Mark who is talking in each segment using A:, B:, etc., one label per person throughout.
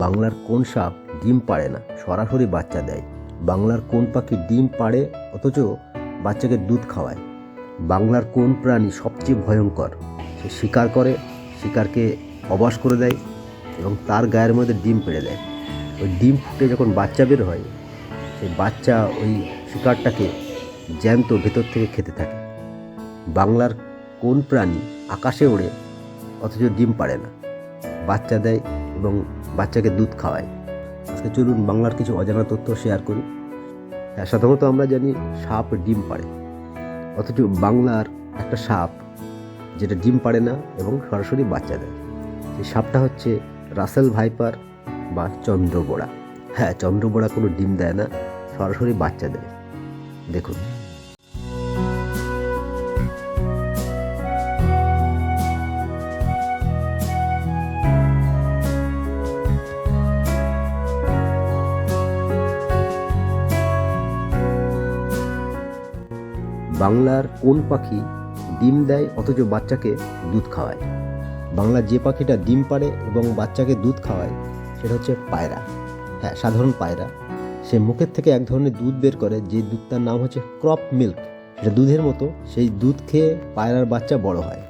A: বাংলার কোন সাপ ডিম পাড়ে না? সরাসরি বাচ্চা দেয়। বাংলার কোন পাখি ডিম পাড়ে? অথচ বাচ্চাকে দুধ খাওয়ায়। বাংলার কোন প্রাণী সবচেয়ে ভয়ঙ্কর? সে শিকার করে, শিকারকে অবাস করে দেয় এবং তার গায়ের মধ্যে ডিম পেড়ে দেয়। ওই ডিম ফুটে যখন বাচ্চা বের হয় সেই বাচ্চা ওই শিকারটাকে জ্যান্ত ভেতর থেকে খেতে থাকে। বাংলার কোন প্রাণী আকাশে ওড়ে, অথচ ডিম পাড়ে না? বাচ্চা দেয় এবং বাচ্চাকে দুধ খাওয়ায় আজকে চলুন বাংলার কিছু অজানা তথ্য শেয়ার করি। হ্যাঁ সাধারণত আমরা জানি সাপ ডিম পাড়ে। অথচ বাংলার একটা সাপ যেটা ডিম পাড়ে না এবং সরাসরি বাচ্চা দেয়। সেই সাপটা হচ্ছে রাসেল ভাইপার বা চন্দ্রবোড়া। হ্যাঁ চন্দ্রবোড়া কোনো ডিম দেয় না, সরাসরি বাচ্চা দেয়। দেখুন। বাংলার কোন পাখি ডিম দেয় অথচ বাচ্চাকে দুধ খাওয়ায়? বাংলার যে পাখিটা ডিম পাড়ে এবং বাচ্চাকে দুধ খাওয়ায়, সেটা হচ্ছে পায়রা। হ্যাঁ সাধারণ পায়রা। সে মুখের থেকে এক ধরনের দুধ বের করে, যে দুধটার নাম হচ্ছে ক্রপ মিল্ক সেটা দুধের মতো, সেই দুধ খেয়ে পায়রার বাচ্চা বড় হয়।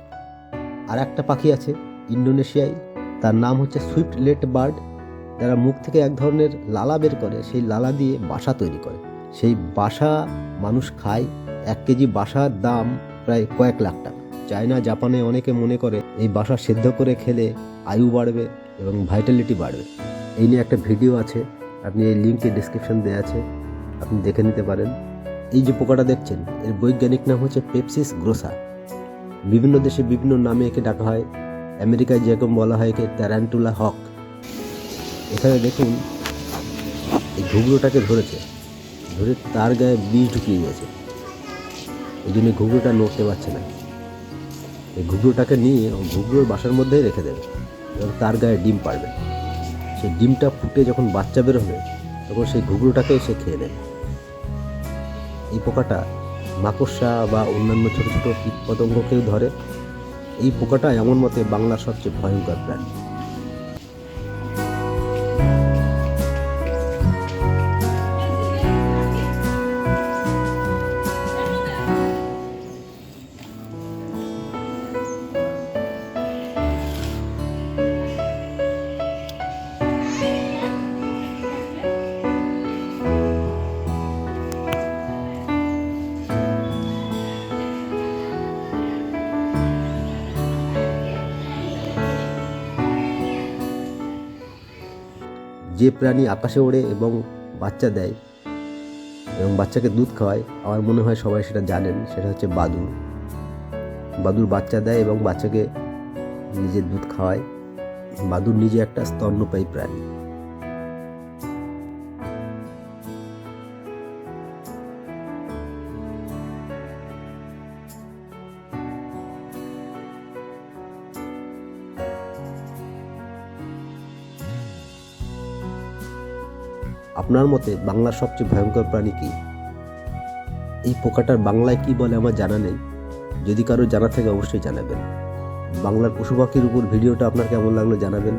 A: আর একটা পাখি আছে, ইন্দোনেশিয়ায়। তার নাম হচ্ছে সুইফট লেট বার্ড যারা মুখ থেকে এক ধরনের লালা বের করে, সেই লালা দিয়ে বাসা তৈরি করে। সেই বাসা মানুষ খায় এক কেজি বাসার দাম প্রায় কয়েক লাখ টাকা। চায়না, জাপানে অনেকে মনে করে এই বাসা সেদ্ধ করে খেলে আয়ু বাড়বে এবং ভাইটালিটি বাড়বে। এই নিয়ে একটা ভিডিও আছে, আপনি এই লিঙ্কে ডিসক্রিপশন দেওয়া আছে, আপনি দেখে নিতে পারেন। এই যে পোকাটা দেখছেন, এর বৈজ্ঞানিক নাম হচ্ছে পেপসিস গ্রোসা। বিভিন্ন দেশে বিভিন্ন নামে একে ডাকা হয়। আমেরিকায় যেরকম বলা হয় একে ট্যারান্টুলা হক এখানে দেখুন, এই ঘুঘরোটাকে ধরেছে। ধরে তার গায়ে বিষ ঢুকিয়ে দিয়েছে। এই জন্য ঘুঘরোটা নড়তে পারছে না এই ঘুঘরোটাকে নিয়ে ও ঘুঘরোর বাসার মধ্যেই রেখে দেবে। এবং তার গায়ে ডিম পারবে সেই ডিমটা ফুটে যখন বাচ্চা বের হবে, তখন সেই ঘুঘরোটাকে সে খেয়ে নেবে। এই পোকাটা মাকড়সা বা অন্যান্য ছোট ছোট কীট পতঙ্গকেও ধরে। এই পোকাটা এমন মতে বাংলার সবচেয়ে ভয়ঙ্কর প্রাণী। যে প্রাণী আকাশে ওড়ে এবং বাচ্চা দেয় এবং বাচ্চাকে দুধ খাওয়ায়, আমার মনে হয় সবাই সেটা জানেন, সেটা হচ্ছে বাদুর বাদুর বাচ্চা দেয় এবং বাচ্চাকে নিজের দুধ খাওয়ায়। বাদুর নিজে একটা স্তন্যপায়ী প্রাণী। আপনার মতে বাংলার সবচেয়ে ভয়ঙ্কর প্রাণী কি? এই পোকাটার বাংলায় কি বলে আমার জানা নেই। যদি কারও জানা থাকে অবশ্যই জানাবেন। বাংলার পশু পাখির উপর ভিডিওটা আপনার কেমন লাগল জানাবেন।